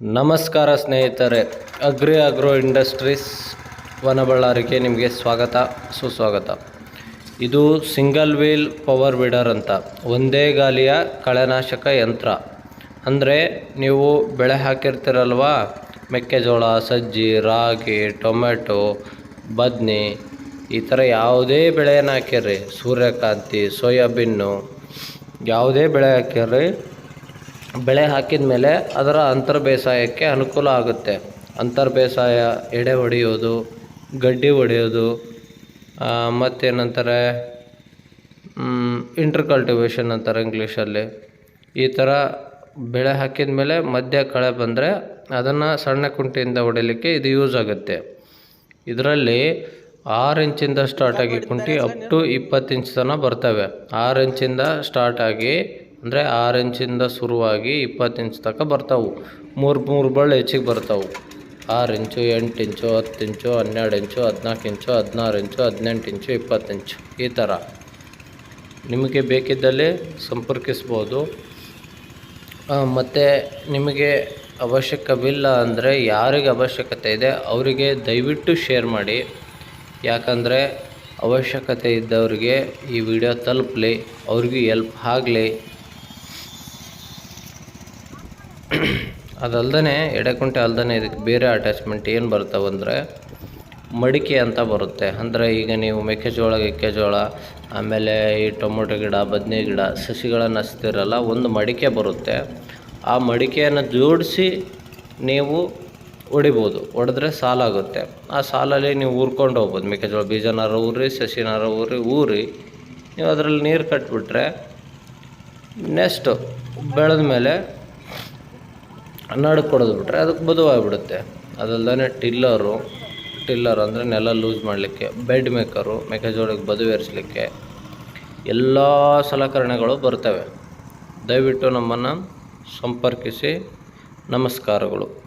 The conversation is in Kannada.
ನಮಸ್ಕಾರ ಸ್ನೇಹಿತರೆ, ಅಗ್ರಿ ಅಗ್ರೋ ಇಂಡಸ್ಟ್ರೀಸ್ ವನಬಳ್ಳಾರಿಗೆ ನಿಮಗೆ ಸ್ವಾಗತ, ಸುಸ್ವಾಗತ. ಇದು ಸಿಂಗಲ್ ವೀಲ್ ಪವರ್ ವೀಡರ್ ಅಂತ, ಒಂದೇ ಗಾಲಿಯ ಕಳೆನಾಶಕ ಯಂತ್ರ. ಅಂದರೆ ನೀವು ಬೆಳೆ ಹಾಕಿರ್ತೀರಲ್ವಾ? ಮೆಕ್ಕೆಜೋಳ, ಸಜ್ಜಿ, ರಾಗಿ ಟೊಮೆಟೊ ಬದ್ನಿ, ಈ ಥರ ಯಾವುದೇ ಬೆಳೆಯನ್ನು ಹಾಕಿರ್ರಿ. ಸೂರ್ಯಕಾಂತಿ, ಸೋಯಾಬೀನು, ಯಾವುದೇ ಬೆಳೆ ಹಾಕಿರ್ರಿ. ಬೆಳೆ ಹಾಕಿದ ಮೇಲೆ ಅದರ ಅಂತರ್ ಬೇಸಾಯಕ್ಕೆ ಅನುಕೂಲ ಆಗುತ್ತೆ. ಅಂತರ್ ಬೇಸಾಯ ಎಡೆ ಹೊಡೆಯೋದು ಗಡ್ಡಿ ಹೊಡೆಯೋದು ಮತ್ತೇನಂತಾರೆ ಇಂಟರ್ ಕಲ್ಟಿವೇಷನ್ ಅಂತಾರೆ ಇಂಗ್ಲೀಷಲ್ಲಿ ಈ ಥರ ಬೆಳೆ ಹಾಕಿದ ಮೇಲೆ ಮಧ್ಯ ಕಳೆ ಬಂದರೆ ಅದನ್ನು ಸಣ್ಣ ಕುಂಟೆಯಿಂದ ಹೊಡಿಲಿಕ್ಕೆ ಇದು ಯೂಸ್ ಆಗುತ್ತೆ. ಇದರಲ್ಲಿ ಆರು ಇಂಚಿಂದ ಸ್ಟಾರ್ಟಾಗಿ ಕುಂಟೆ ಕುಂಟಿ ಅಪ್ ಟು ಇಪ್ಪತ್ತು ಇಂಚ್ ತನಕ ಬರ್ತವೆ. ಆರು ಇಂಚಿಂದ ಸ್ಟಾರ್ಟ್ ಆಗಿ ಅಂದರೆ ಆರು ಇಂಚಿಂದ ಶುರುವಾಗಿ ಇಪ್ಪತ್ತು ಇಂಚ್ ತನಕ ಬರ್ತಾವೆ. ಮೂರು ಮೂರು ಬಳ್ಳಿ ಹೆಚ್ಚಿಗೆ ಬರ್ತಾವೆ. ಆರು ಇಂಚು, ಎಂಟು ಇಂಚು, ಹತ್ತು ಇಂಚು, ಹನ್ನೆರಡು ಇಂಚು, ಹದಿನಾಲ್ಕು ಇಂಚು, ಹದಿನಾರು ಇಂಚು, ಹದಿನೆಂಟು ಇಂಚು, ಇಪ್ಪತ್ತು ಇಂಚು ಈ ಥರ. ನಿಮಗೆ ಬೇಕಿದ್ದಲ್ಲಿ ಸಂಪರ್ಕಿಸ್ಬೋದು. ಮತ್ತು ನಿಮಗೆ ಅವಶ್ಯಕವಿಲ್ಲ ಅಂದರೆ ಯಾರಿಗೆ ಅವಶ್ಯಕತೆ ಇದೆ ಅವರಿಗೆ ದಯವಿಟ್ಟು ಶೇರ್ ಮಾಡಿ. ಯಾಕಂದರೆ ಅವಶ್ಯಕತೆ ಇದ್ದವರಿಗೆ ಈ ವಿಡಿಯೋ ತಲುಪಲಿ, ಅವ್ರಿಗೂ ಎಲ್ಪ್ ಆಗಲಿ. ಅದಲ್ದೇ ಎಡೆಕುಂಟೆ ಅಲ್ದೇ ಇದಕ್ಕೆ ಬೇರೆ ಅಟ್ಯಾಚ್ಮೆಂಟ್ ಏನು ಬರ್ತಾವಂದರೆ ಮಡಿಕೆ ಅಂತ ಬರುತ್ತೆ. ಅಂದರೆ ಈಗ ನೀವು ಮೆಕ್ಕೆಜೋಳ, ಗೆಕ್ಕೆಜೋಳ, ಆಮೇಲೆ ಈ ಟೊಮೊಟೊ ಗಿಡ, ಬದನೆ ಗಿಡ, ಸಸಿಗಳನ್ನು ಹಚ್ತಿರಲ್ಲ, ಒಂದು ಮಡಿಕೆ ಬರುತ್ತೆ. ಆ ಮಡಿಕೆಯನ್ನು ಜೋಡಿಸಿ ನೀವು ಹೊಡಿಬೋದು ಹೊಡೆದ್ರೆ ಸಾಲಾಗುತ್ತೆ. ಆ ಸಾಲಲ್ಲಿ ನೀವು ಊರ್ಕೊಂಡು ಹೋಗ್ಬೋದು. ಮೆಕ್ಕೆಜೋಳ ಬೀಜನಾರ ಊರಿ, ಸಸಿನಾರ ಊರಿ ಊರಿ ನೀವು ಅದರಲ್ಲಿ ನೀರು ಕಟ್ಬಿಟ್ರೆ ನೆಕ್ಸ್ಟು ಬೆಳೆದ ಮೇಲೆ ನಡುಕ್ ಕೊಡೋದು ಬಿಟ್ರೆ ಅದಕ್ಕೆ ಬದುವಾಗಿಬಿಡುತ್ತೆ ಅದಲ್ಲದೆ ಟಿಲ್ಲರು, ಟಿಲ್ಲರ್ ಅಂದರೆ ನೆಲ ಲೂಸ್ ಮಾಡಲಿಕ್ಕೆ, ಬೆಡ್ ಮೇಕರು, ಮೆಕ್ಕೆಜೋಳಕ್ಕೆ ಬದು ಎಲ್ಲ ಸಲಕರಣೆಗಳು ಬರ್ತವೆ. ದಯವಿಟ್ಟು ನಮ್ಮನ್ನು ಸಂಪರ್ಕಿಸಿ. ನಮಸ್ಕಾರಗಳು.